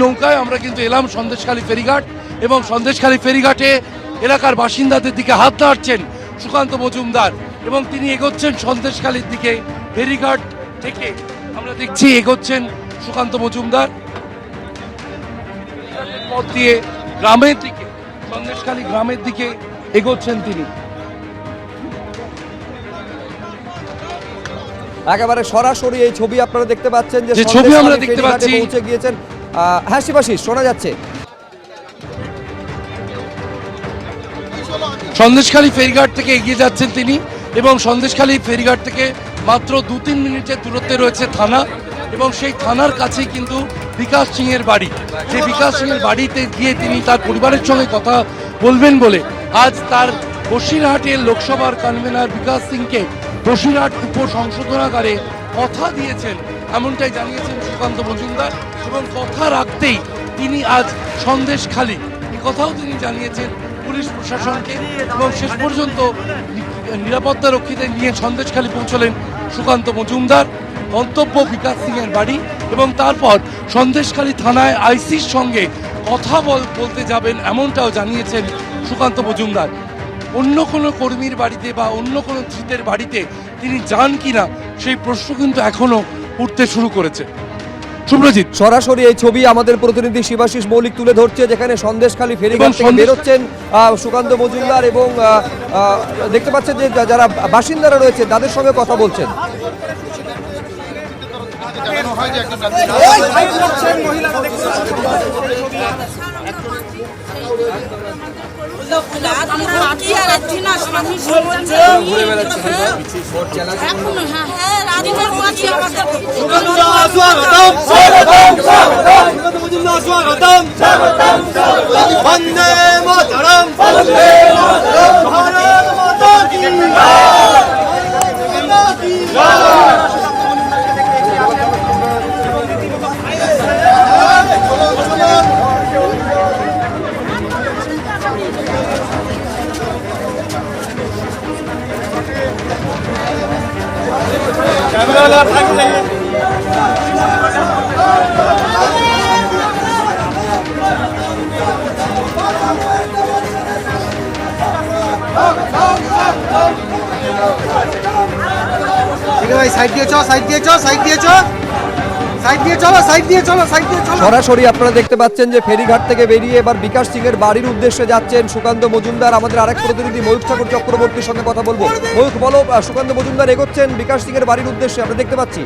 নৌকায় আমরা কিন্তু এলাম সন্দেশখালী ফেরিঘাট এবং সন্দেশখালী ফেরিঘাটে এলাকার বাসিন্দাদের দিকে হাত নাড়ছেন সুকান্ত মজুমদার এবং তিনি এগোচ্ছেন সন্দেশখালীর দিকে ফেরিঘাট থেকে। আমরা দেখছি এগোচ্ছেন সুকান্ত মজুমদার। পথ দিয়ে গ্রামের দিকে সন্দেশখালী গ্রামের দিকে এগোচ্ছেন তিনি। একেবারে সরাসরি এই ছবি আপনারা দেখতে পাচ্ছেন যে ছবি আমরা দেখতে পাচ্ছি। পৌঁছে গিয়েছেন। হ্যাঁ শোনা যাচ্ছে। সন্দেশখালী ফেরিঘাট থেকে এগিয়ে যাচ্ছেন তিনি এবং সন্দেশখালী ফেরিঘাট থেকে মাত্র দু তিন মিনিটের দূরত্বে রয়েছে থানা এবং সেই থানার কাছেই কিন্তু বিকাশ সিং এর বাড়ি। যে বিকাশ সিং এর বাড়িতে গিয়ে তিনি তার পরিবারের সঙ্গে কথা বলবেন বলে আজ তার বসিরহাটের লোকসভার কনভেনার বিকাশ সিংকে বসিরহাট উপ সংশোধনাগারে কথা দিয়েছেন এমনটাই জানিয়েছেন সুকান্ত মজুমদার এবং কথা রাখতেই তিনি আজ সন্দেশখালী এই কথাও তিনি জানিয়েছেন পুলিশ প্রশাসনকে এবং শেষ পর্যন্ত নিরাপত্তা রক্ষীদের নিয়ে সন্দেশখালী পৌঁছলেন সুকান্ত মজুমদার। গন্তব্য বিকাশ সিং এর বাড়ি এবং তারপর সন্দেশখালী থানায় আইসির সঙ্গে কথা বল বলতে যাবেন এমনটাও জানিয়েছেন সুকান্ত মজুমদার। অন্য কোনো কর্মীর বাড়িতে বা অন্য কোনো ধৃতের বাড়িতে তিনি যান কিনা সেই প্রশ্ন কিন্তু এখনও উঠতে শুরু করেছে। সুব্রজিৎ। সরাসরি এই ছবি আমাদের প্রতিনিধি শিবাশিস মৌলিক তুলে ধরছে যেখানে সন্দেশখালী ফেরিঘাট এবং থেকে বেরোচ্ছেন আহ, সুকান্ত মজুমদার এবং দেখতে পাচ্ছেন যে যারা বাসিন্দারা রয়েছে তাদের সঙ্গে কথা বলছেন। ঘুরে বেড়াচ্ছে বন্দে মাতরম ভারত মাতা কি মাতা কি ভাই সাইড দিয়েছ সাইড দিয়েছ সাইড দিয়ে সরাসরি আপনারা দেখতে পাচ্ছেন যে ফেরিঘাট থেকে বেরিয়ে এবার বিকাশ সিং এর বাড়ির উদ্দেশ্যে যাচ্ছেন সুকান্ত মজুমদার। আমাদের আরেক প্রতিনিধি ময়ূক ঠাকুর চক্রবর্তীর সঙ্গে কথা বলব। ময়ূক বলো সুকান্ত মজুমদার এগোচ্ছেন বিকাশ সিং এর বাড়ির উদ্দেশ্যে, আমরা দেখতে পাচ্ছি।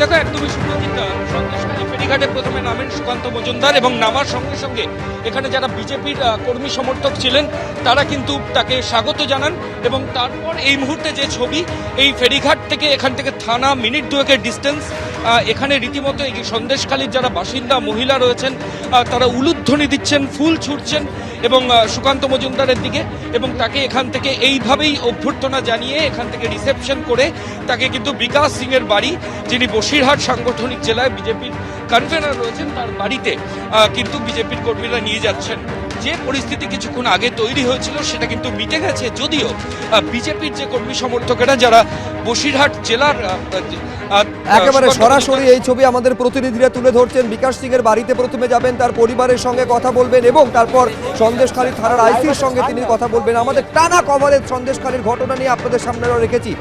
দেখো একদমই সুপ্রতিজ্ঞা সঙ্গে সঙ্গে ফেরিঘাটে প্রথমে নামেন সুকান্ত মজুমদার এবং নামার সঙ্গে সঙ্গে এখানে যারা বিজেপির কর্মী সমর্থক ছিলেন, তারা কিন্তু তাকে স্বাগত জানান এবং তারপর এই মুহূর্তে যে ছবি, এই ফেরিঘাট থেকে এখান থেকে থানা মিনিট দুয়েকের ডিস্টেন্স এখানে রীতিমতো এই সন্দেশখালীর যারা বাসিন্দা, মহিলা রয়েছেন তারা উলুধ্বনি দিচ্ছেন, ফুল ছুটছেন এবং সুকান্ত মজুমদারের দিকে এবং তাকে এখান থেকে এইভাবেই অভ্যর্থনা জানিয়ে এখান থেকে রিসেপশন করে তাকে কিন্তু বিকাশ সিং এর বাড়ি, যিনি বসিরহাট সাংগঠনিক জেলায় বিজেপির কনভেনার রয়েছেন, তার বাড়িতে কিন্তু বিজেপির কর্মীরা নিয়ে যাচ্ছেন। যে পরিস্থিতি কিছুক্ষণ আগে তৈরি হয়েছিল সেটা কিন্তু মিটে গেছে। যদিও বিজেপির যে কর্মী সমর্থকেরা যারা বসিরহাট জেলার একেবারে সরাসরি এই ছবি আমাদের প্রতিনিধিরা তুলে ধরছেন। বিকাশ সিং এর বাড়িতে প্রথমে যাবেন তার পরিবারের সঙ্গে কথা বলবেন এবং তারপর সন্দেশখালী থানার আইসির সঙ্গে তিনি কথা বলবেন। আমাদের টানা কভারেজ সন্দেশখালীর ঘটনা নিয়ে আপনাদের সামনে রেখেছি।